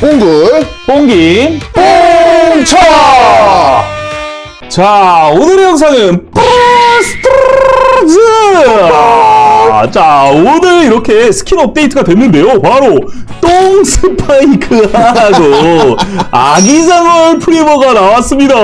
뽕글 뽕김 뽕쳐 자 오늘의 영상은 프로스트즈 자 오늘 이렇게 스킨 업데이트가 됐는데요 바로 똥 스파이크하고 아기상어 프리머가 나왔습니다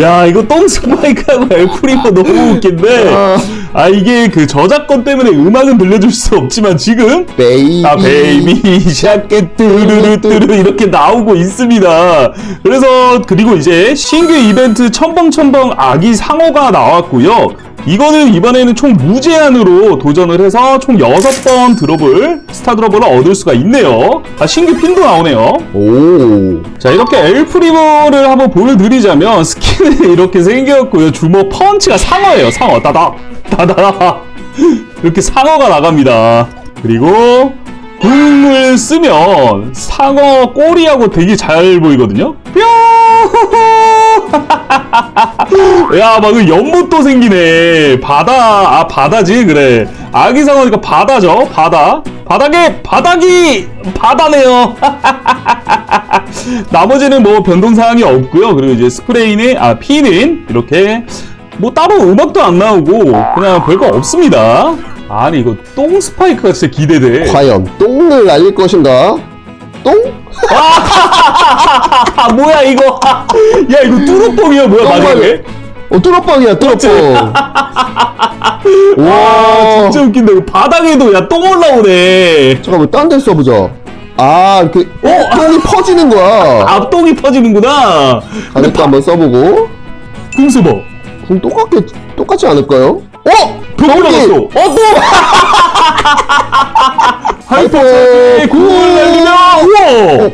야 이거 똥 스파이크하고 엘프리머 너무 웃긴데 아 이게 그 저작권 때문에 음악은 들려줄 수 없지만 지금 베이비 아 베이비 샤켓 뚜루루 뚜루 이렇게 나오고 있습니다. 그래서 그리고 이제 신규 이벤트 첨벙첨벙 아기 상어가 나왔고요. 이거는 이번에는 총 무제한으로 도전을 해서 총 6번 드롭을 스타 드롭을 얻을 수가 있네요. 아 신규 핀도 나오네요. 오. 자 이렇게 엘프리머를 한번 보여드리자면 스킨이 이렇게 생겼고요. 주먹 펀치가 상어예요 상어. 따닥 따닥 이렇게 상어가 나갑니다. 그리고 궁을 쓰면 상어 꼬리하고 되게 잘 보이거든요? 뿅 야막 그 연못도 생기네. 바다 아 바다지? 그래. 아기 상어니까 바다죠? 바다. 바닥에 바닥이 바다네요. 나머지는 뭐 변동사항이 없고요. 그리고 이제 스프레이는 아 피는 이렇게 뭐 따로 음악도 안 나오고 그냥 별거 없습니다. 아니 이거 똥 스파이크가 진짜 기대돼. 과연 똥 을 날릴 것인가 똥? 아 뭐야 이거? 야 이거 뚜루뽕이야 뭐야 똥 마지막에? 어 뚜러뻥이야 뚜러뻥 와와 진짜 웃긴다. 이거 바닥에도 야 똥 올라오네. 잠깐만 딴 데 써보자 아 이렇게 어? 똥이 퍼지는 거야 앞똥이 퍼지는구나. 가격도 한번 써보고 궁수버. 그럼 똑같게 똑같지 않을까요? 어? 병 올라갔어. 어 또. 하이퍼 궁을 날리면 우와. 어?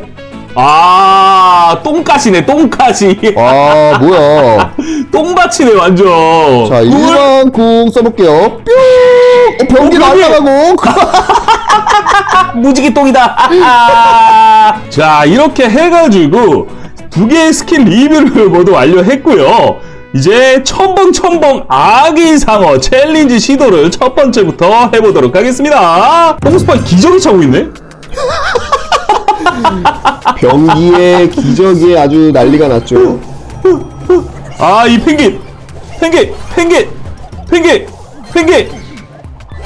아 똥까시네 똥까시. 아 뭐야 똥밭이네 완전. 자 궁을- 일반 궁 써볼게요 뿅 어, 변기 어! 날아가고 무지개 똥이다. 자 이렇게 해가지고 두 개의 스킬 리뷰를 모두 완료했고요. 이제 첨벙 첨벙 아기 상어 챌린지 시도를 첫 번째부터 해보도록 하겠습니다. 똥스파 기적이 차고 있네. 변기에 기저귀에 아주 난리가 났죠 아 이 펭귄 펭귄 펭귄 펭귄 펭귄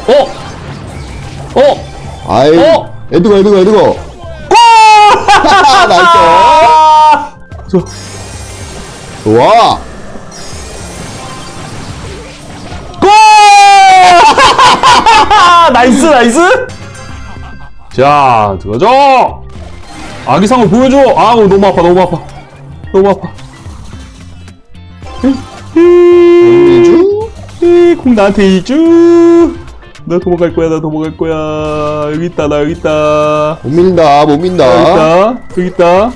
어 어. 아이 어? 에드가 에드가 에드가 골! 나이스 저, 좋아 나이스 나이스. 자 들어가죠. 아기상을 보여줘. 아우 너무 아파 너무 아파 너무 아파. 민주 에이, 공 나한테 이쭈. 나 도망갈 거야 나 도망갈 거야 여기 있다 나 여기 있다 못 민다 못 여기 민다 있다 여기 있다.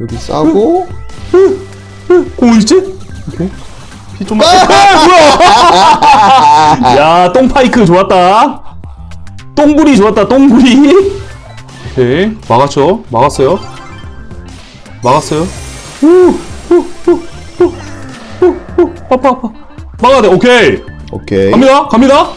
여기 싸고 공 어딨지? 오케이. 피 좀만. 아, 뭐야? 야, 똥파이크 좋았다. 똥구리 좋았다, 똥구리. 오케이. 막았죠? 막았어요. 막았어요. 후, 후, 후, 후, 후, 후. 아파, 아파. 막아야 돼. 오케이. 오케이 갑니다. 갑니다.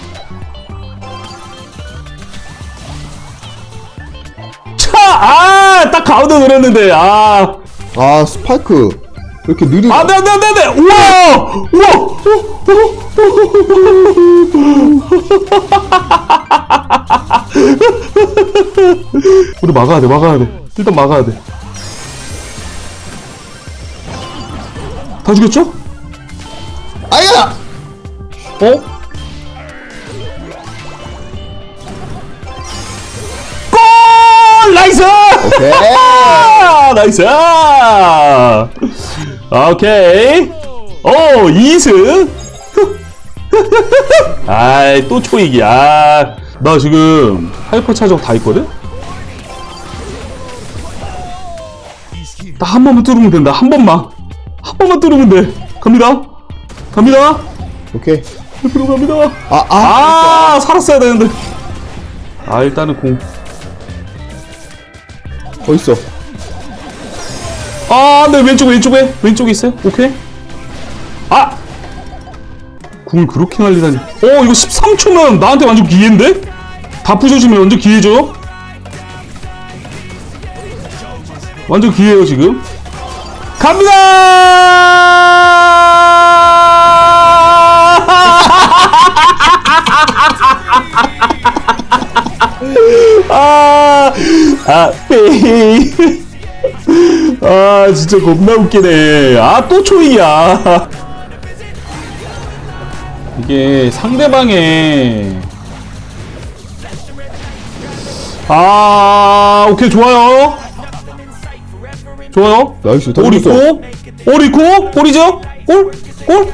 차! 아! 딱 가운데 노렸는데. 아. 아 스파이크 왜 이렇게 느리 안 돼, 안 돼, 안 돼, 안 돼! 우와! 우와! 우리 막아야 돼, 막아야 돼. 일단 막아야 돼. 다 죽였죠? 아야 어? 골! 나이스! 오케이 아, 나이스! 오케이. 오, 이승. 아이, 또 초이기. 아, 나 지금 하이퍼 차적 다 있거든? 나 한 번만 뚫으면 된다. 한 번만. 한 번만 뚫으면 돼. 갑니다. 갑니다. 오케이 옆으로 갑니다. 아 아 아, 살았어야 되는데. 아, 일단은 공. 어딨어 아, 네, 왼쪽, 왼쪽에. 왼쪽에 있어요. 오케이. 아! 궁을 그렇게 날리다니. 어, 이거 13초면 나한테 완전 기회인데? 다 부셔주면 완전 기회죠? 완전 기회예요 지금 갑니다! 아, 아, 페이. 아, 진짜 겁나 웃기네. 아, 또 초이야. 이게 상대방의 아 오케이 좋아요 좋아요 나이스 다골 죽였어. 있고 골 있고 골이죠 골? 골?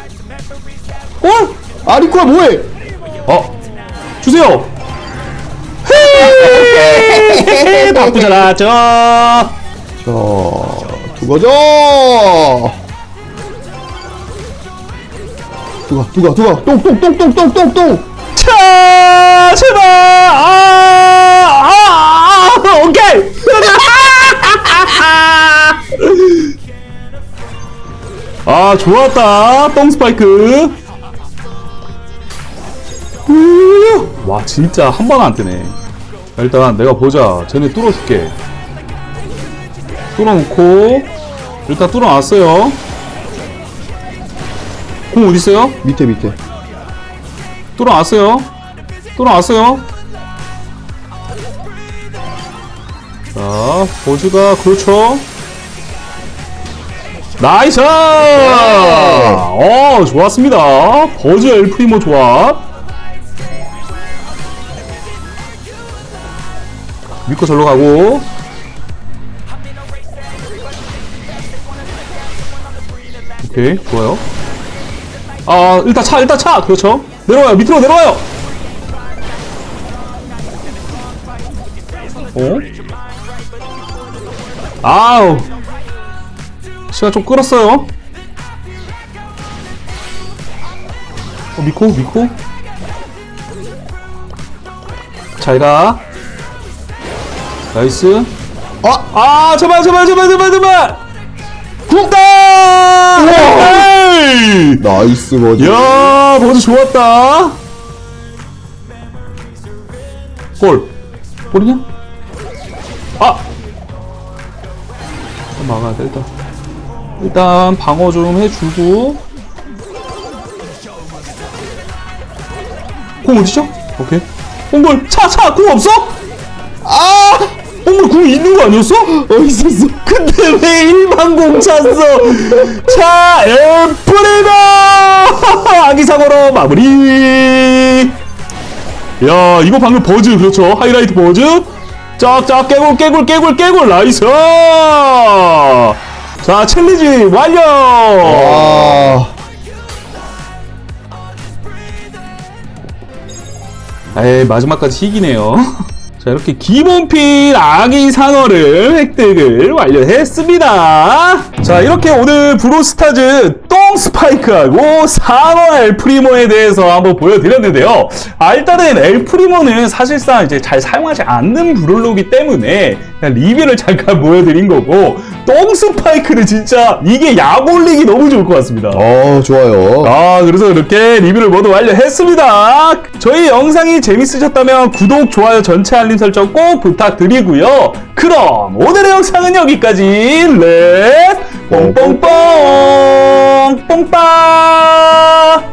골? 아 리코야 뭐해 어 주세요 헤이 다 부자라죠 자 두 가자 두가 두가 두가! 똥 똥 똥 똥 똥 똥 똥! 차 제발 아, 아, 아 오케이! 아 좋았다! 똥 스파이크. 와 진짜 한번안 뜨네. 일단 내가 보자. 쟤네 뚫어줄게 뚫어놓고 일단 뚫어놨어요 공 어딨어요? 밑에 밑에 뚫어놨어요. 뚫어놨어요. 자, 버즈가 그렇죠. 나이스! 어, 좋았습니다. 버즈 엘프리모 좋아. 미코 절로 가고. 오케이, 좋아요. 아, 일단 차, 일단 차! 그렇죠. 내려와요, 밑으로 내려와요! 어? 아우! 시간 좀 끌었어요. 어, 미코, 미코? 잘 가. 나이스. 아 아, 제발, 제발, 제발, 제발, 제발! 쿵다! 에이! 나이스 버지 야, 버즈 좋았다. 골. 골이냐? 아! 일단 막아야 돼, 일단. 일단 방어 좀 해주고. 공 어디죠? 오케이. 홍골, 차, 차, 공 없어? 아 홍골 공 있는 거 아니었어? 어디 있었어 근데 왜 일반 공 찼어? 자, 에프리가 아기상어로 마무리. 야, 이거 방금 버즈 그렇죠? 하이라이트 버즈. 쫙쫙 깨굴 깨굴 깨굴 깨굴 나이스. 자, 챌린지 완료. 아 에이, 마지막까지 희기네요. 자, 이렇게 기본필 아기 상어를 획득을 완료했습니다. 자, 이렇게 오늘 브로스타즈 똥 스파이크하고 상어 엘프리모에 대해서 한번 보여드렸는데요. 아, 일단은 엘프리모는 사실상 이제 잘 사용하지 않는 브롤로기 때문에 리뷰를 잠깐 보여드린 거고, 똥 스파이크는 진짜 이게 약 올리기 너무 좋을 것 같습니다. 어, 좋아요 아 그래서 이렇게 리뷰를 모두 완료했습니다 저희 영상이 재밌으셨다면 구독, 좋아요, 전체 알림 설정 꼭 부탁드리고요. 그럼 오늘의 영상은 여기까지. 렛 뽕뽕뽕! 뽕빠